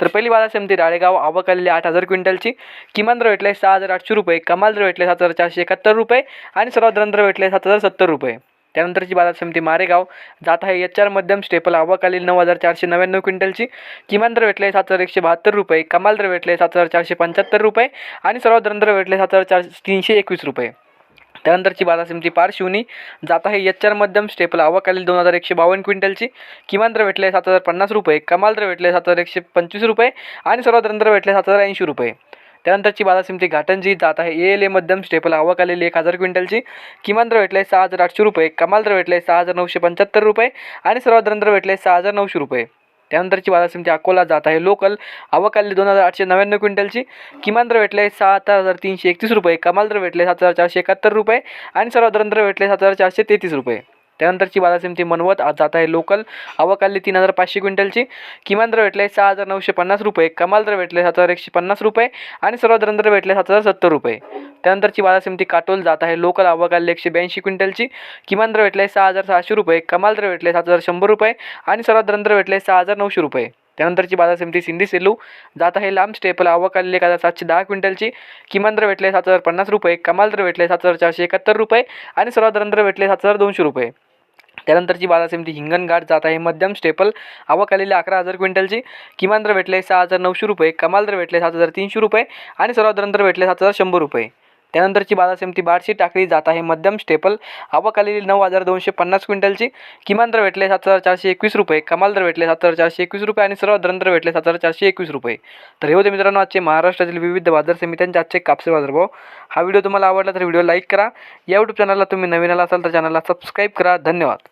तर पहिली बाजार समिती राळेगाव आवक आलेली आठ हजार क्विंटलची. किमान दर भेटले सहा हजार आठशे रुपये कमाल दर भेटले सात हजार चारशे एकाहत्तर रुपये आणि सर्वात दर भेटले सात हजार सत्तर रुपये. त्यानंतरची बाजार समिती मारेगाव जात आहे एच आर मध्यम स्टेपल आवक आलेली नऊ हजार चारशे नव्याण्णव क्विंटलची. किमान दर भेटले सात हजार एकशे बहात्तर रुपये कमाल दर भेटले सात हजार चारशे पंच्याहत्तर रुपये आणि सर्वात दर भेटले सात हजार चारशे तीनशे एकवीस रुपये. त्यानंतरची बाजार समिती पारशिवनी जात आहे एच आर मध्यम स्टेपल. आवाखालील दोन हजार एकशे बावन्न क्विंटलची. किमान दर भेटले सात हजार पन्नास रुपये. कमाल दर भेटले सात हजार एकशे पंचवीस रुपये. आणि सर्वात दर भेटले सात हजार ऐंशी रुपये. त्यानंतरची बाजार समिती घाटंजी. जात आहे ए एल ए मध्यम स्टेपल. आवाखालील एक हजार क्विंटलची. किमान दर भेटले सहा हजार आठशे रुपये. कमाल दर भेटले सहा हजार नऊशे पंच्याहत्तर रुपये. आणि सर्वात दर भेटले सहा हजार नऊशे रुपये. त्यानंतरची बाजार समिती अकोला जात आहे. लोकल आवक दोन हजार आठशे नव्याण्णव क्विंटलची. किमान दर भेटले सात हजार तीनशे एकतीस रुपये. कमाल दर भेटले सात हजार चारशे एकाहत्तर रुपये. आणि सर्व दर भेटले सात हजार चारशे तेहतीस रुपये. त्यानंतरची बाजार समिती मनवत आज जात आहे लोकल. आवक आली तीन हजार पाचशे क्विंटलची. किमान दर भेटले सहा हजार नऊशे पन्नास रुपये. कमाल दर भेटले सात हजार एकशे पन्नास रुपये. आणि सर्वात दर भेटले सात हजार सत्तर रुपये. त्यानंतरची बाजार समिती काटोल जात आहे. लोकल आवक एकशे ब्याऐंशी क्विंटलची. किमान दर भेटले सहा हजार सहाशे रुपये. कमाल दर भेटले सात हजार शंभर रुपये. आणि सर्वात दर भेटले सहा हजार नऊशे रुपये. त्यानंतरची बाजार समिती सिंधी सेलू जात आहे. लांब स्टेपल आवक आलेली एक हजार सातशे दहा क्विंटलची. किमान दर भेटले सात हजार पन्नास रुपये. कमाल दर भेटले सात हजार चारशे एकाहत्तर रुपये. आणि सर्वात दर भेटले सात हजार दोनशे रुपये. त्यानंतरची बाजार समिती हिंगणघाट जात आहे. मध्यम स्टेपल आवक आलेली अकरा हजार क्विंटलची. किमान दर भेटले सहा हजार नऊशे रुपये. कमाल दर भेटले सात हजार तीनशे रुपये. आणि सर्वात दर भेटले सात हजार शंभर रुपये. त्यानंतरची बाजार समिती बारशी टाकळी जात आहे. मध्यम स्टेपल. आवक आलेली नऊ हजार दोनशे पन्नास क्विंटलची. किमान दर भेटले सात हजार चारशे एकवीस रुपये. कमाल दर भेटले सात हजार चारशे एकवीस रुपये आणि सर्व दर भेटले सात हजार चारशे एकवीस रुपये. तर हे होते मित्रांनो आजचे महाराष्ट्रातील विविध बाजार समित्यांचे आजचे कापसे बाजारभाव. हा व्हिडिओ तुम्हाला आवडला तर व्हिडिओ लाईक करा. या यूट्यूब चॅनलला तुम्ही नवीन आला असाल तर चॅनलला सबस्क्राईब करा. धन्यवाद.